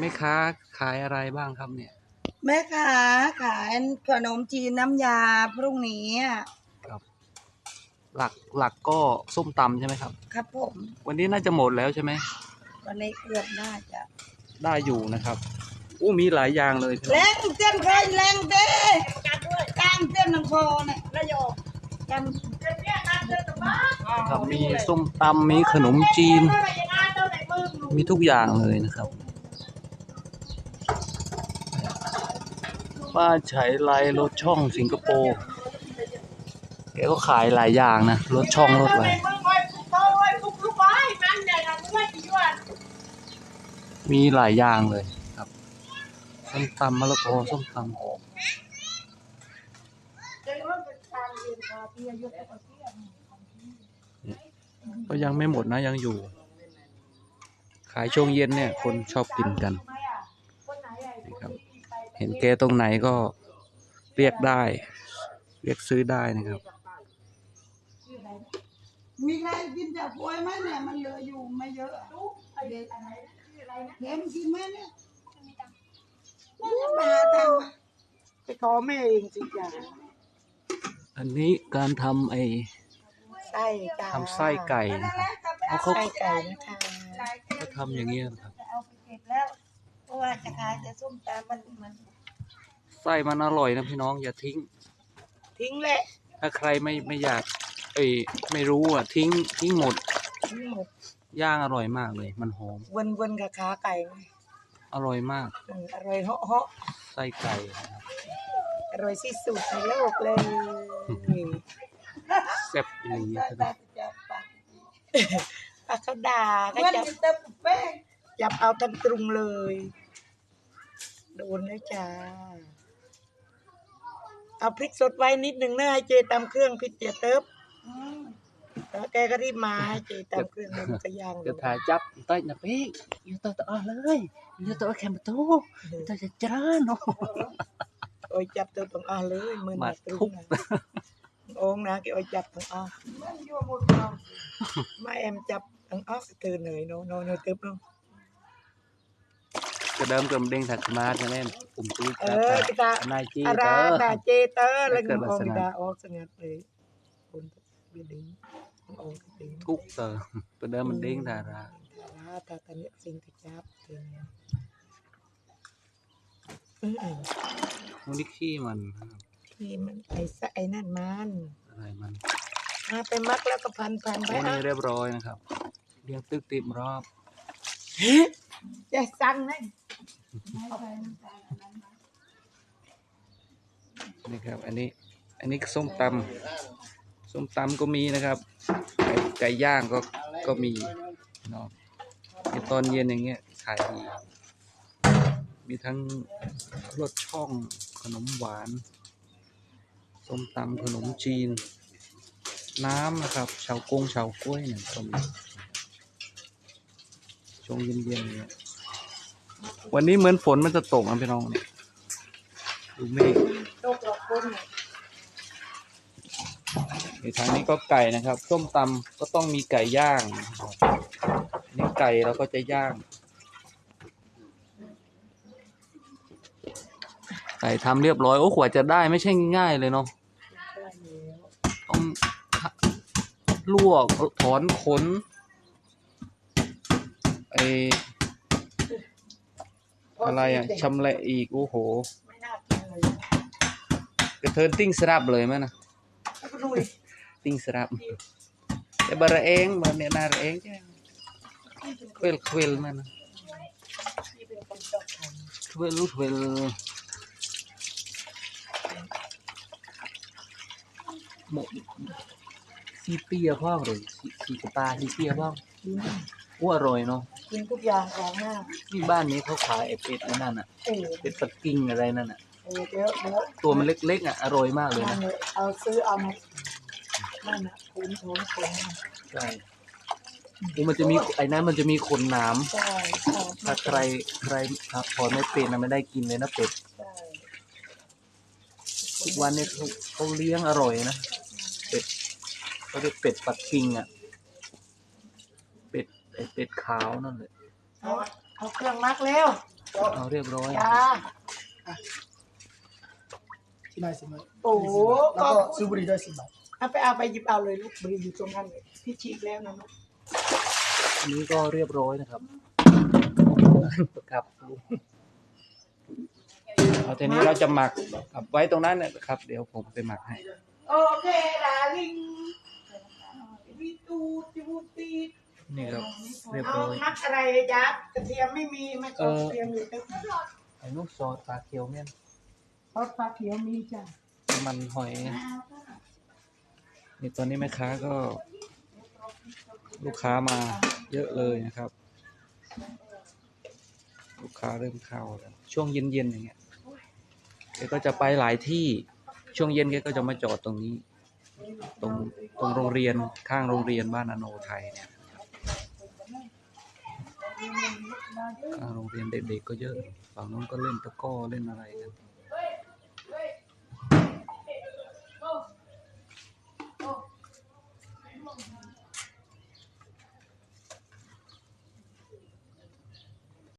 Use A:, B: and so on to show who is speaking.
A: แม่ค้าขายอะไรบ้างครับเนี่ย
B: แม่ค้าขายขนมจีนน้ำยาพรุ่งนี้อะ
A: ครับ หลักหลักก็ส้มตำใช่ไหมครับ
B: ครับผม
A: วันนี้น่าจะหมดแล้วใช่ไหม
B: วันนี้เกือบน่าจะ
A: ได้อยู่นะครับอู้มีหลายอย่างเลย
B: แรงเต้นเคยแรงเต้กลางเต้นนังโคเนี่ยระโยกกัน
A: ครับมีส้มตำมีขนมจีน มีทุกอย่างเลยนะครับ ป้าไฉไลรถช่องสิงคโปร์แกก็ขายหลายอย่างนะรถช่องรถอะไรมีหลายอย่างเลยครับส้มตำมะละกอส้มตำก็ยังไม่หมดนะยังอยู่ ขายช่วงเย็นเนี่ย คนชอบกินกันนี่ครับ เห็นแกตรงไหนก็เรียกได้ เรียกซื้อได้นะครับ
B: มีใครกินจากกล้วยไหมเนี่ยมันเหลืออยู่ไม่เยอะเด็กเห็นกินไหมเนี่ยมาหาทางมาไปขอแม่เองสิจ้า
A: อันนี้การทำไอ้
B: ไส้จ้า
A: ทำไส้ไก่นะครับเอาเขา
B: ไส้ไก่นะคะ
A: เขาทำอย่างเงี้ยนะครับ
B: ว่าจะขายแต่ส้มตำมันมัน
A: ไส้มันอร่อยนะพี่น้องอย่าทิ้ง
B: ทิ้งแหละ
A: ถ้าใครไม่ไม่อยากเอ้ยไม่รู้อะทิ้งทิ้งหมด
B: ทิ้งหมด
A: ย่างอร่อยมากเลย มันหอม
B: วนวนๆกับขาไก่ไหม
A: อร่อยมาก
B: อืมอร่อยเหาะเหาะ
A: ไส้ไก่นะครับ
B: อร่อยที่สุดในโลกเลย
A: แซ่บอย่างนี้
B: ปากเขาด่าก็จับจับเอาทั้งตรุงเลย โดนแล้วจ้า เอาพริกสดไว้นิดหนึ่งนะให้เจตำเครื่องพริกเจียเติบแล้วแกก็รีบมาให้เจตำเครื่องมันก็ย่าง
A: จะถ่ายจับใต้หน้าปีกอยู่ตัวต่อเลยอยู่ตัวแคมประตูตัวจะจ้าเนาะ
B: โอ้ยจับตัวตรงอ่ะเลยมือห
A: มา
B: นักตรุ
A: ทุ
B: ง
A: บ
B: นะโองนะแกโอ้ยจับตรงอ่ะมาแอมจับตรงอ่ะเธอเหนื่อยเนาะเนาะเนาะตึบเนาะ
A: จะเดิมเกิมเด้งถักมาใช่ไ หมปุ่มตุ้ย
B: เออกิตานา
A: ยจี
B: อา
A: เต
B: รา
A: อร์
B: ตาเจเตอร์แล้ว
A: เกิ
B: ก็
A: ดลั
B: อกอก
A: ษณะ
B: ดาออกสงัดเลยคนเบียดิ้งออกดิ้ง
A: ทุกเตอร์ตัวเดิมมันเด้งดารา
B: ราตาตาเนี่ยสิ่งที่จับเธอเนี่ยเออเออ
A: มันนี่ขี้มันนะครับ
B: ที่มันไอ้สะไอ้นั่นมัน
A: อะไรมัน
B: มาไปมักแล้วก็พันพันไป
A: โอ้นี่
B: อะ
A: เรียบร้อยนะครับ เรียงตึกติมรอบ
B: จะสั่งนะ
A: นี่ครับ อันนี้ อันนี้ส้มตำส้มตำก็มีนะครับ ไก่ไก่ย่างก็ก็มีเนาะในตอนเย็นอย่างเงี้ยขายดี มีทั้งรสช่องขนมหวาน ส้มตำขนมจีน น้ำนะครับเฉากงเฉากล้วยเนี่ยก็มีช่วงเย็นๆเนี่ย วันนี้เหมือนฝนมันจะตกนะพี่น้องเนี่ยดูเมฆ
B: ตกดอกกุน
A: ในทางนี้ก็ไก่นะครับส้มตำก็ต้องมีไก่ย่างนะครับอันนี่ไก่เราก็จะย่าง ไก่ทำเรียบร้อย โอ้ขวาจะได้ไม่ใช่ง่ายๆเลยเนาะต้องลวกถอนขนไอ อะไรอะชำแหละอีก โอ้โห
B: ไม่น่ากินเลย
A: กระเทินติ้งสรับเลยมั้ยนะ
B: แล้วก็ลุย
A: ติ้งสรับแต่บาระเองบาเนนาระเองใช่เควิลเควิลมันนะ
B: ที่เป็นคนชอบท
A: เควิลเควิลหมกซีเปียพ่อเลยซีซีกระตาซีเปียพ่อำ
B: กิน
A: อ้วอร่อยเนาะ
B: กินทุกอย่างของหน้า
A: ที่บ้านนี้เขาขายไอ้เป็ดไอ้นั่นอะ
B: เออ
A: เป็ดปักกิ่งอะไรนั่นอะ
B: เออเดี๋ยวเดี๋ยว
A: ตัวมันเล็กๆอะอร่อยมากเลย
B: นั่
A: นะ
B: นเลยเอาซื้อเอามานั่นน่ะขุนขุนขุน
A: ใช่คือมันจะมีไอ้นั้นมันจะมีขนหนาม
B: ใช่ชอบ
A: ถ้าใครใครครับพอไม่เป็นนะไม่ได้กินเลยนะเป็ด
B: ใช่
A: ทุกวันนี้เขาเขาเลี้ยงอร่อยนะเป็ดเขาเรียกเป็ดปักกิ่งอะเป็ดไอเป็ดขาวนั่นเลย
B: เอาเอาเครื่องมักแล้ว
A: เอาเรียบร้อย
B: จ้า
C: ที่ได้สิบใบ
B: โอ้โห
C: แล้ว
B: ก็
C: ก็ซื้อบุหรี่ด้วยสิบบาท
B: เอาไปเอาไปหยิบเอาเลยลูกบริอยู่ตรงนั้นเลยพี่ฉีกแล้วนะลูก
A: อันนี้ก็เรียบร้อยนะครับครับเอาทีนี้เราจะหมักครับไว้ตรงนั้นนะครับ เดี๋ยวผมไปหมักให้
B: โอเคดาลิงวิตูจิวูตี
A: นี่ครับเรียบ
B: เอา
A: ร้อย
B: มักอะไรจ๊ะกระเทียมไม่มีไม่ขอ
A: เออ
B: กระเทียมอยู่ตึก
A: ไอ้ลูกซอสปลาเคียวเนี่ย
B: ซอสฟ้าเขียวมีจ้ะ
A: มันหอยนี่ตอนนี้แม่ค้าก็ ลูกค้ามาเยอะเลยนะครับ ลูกค้าเริ่มเข้าแล้วช่วงเย็นๆอย่างเงี้ยแกก็จะไปหลายที่ช่วงเย็นแกก็จะมาจอดตรงนี้ ตรงตรงโรงเรียนข้างโรงเรียนบ้านอโนไทยเนี่ย ข้างโรงเรียนเด็กๆก็เยอะ ฝั่งนู้นก็เล่นตะกร้อเล่นอะไรกัน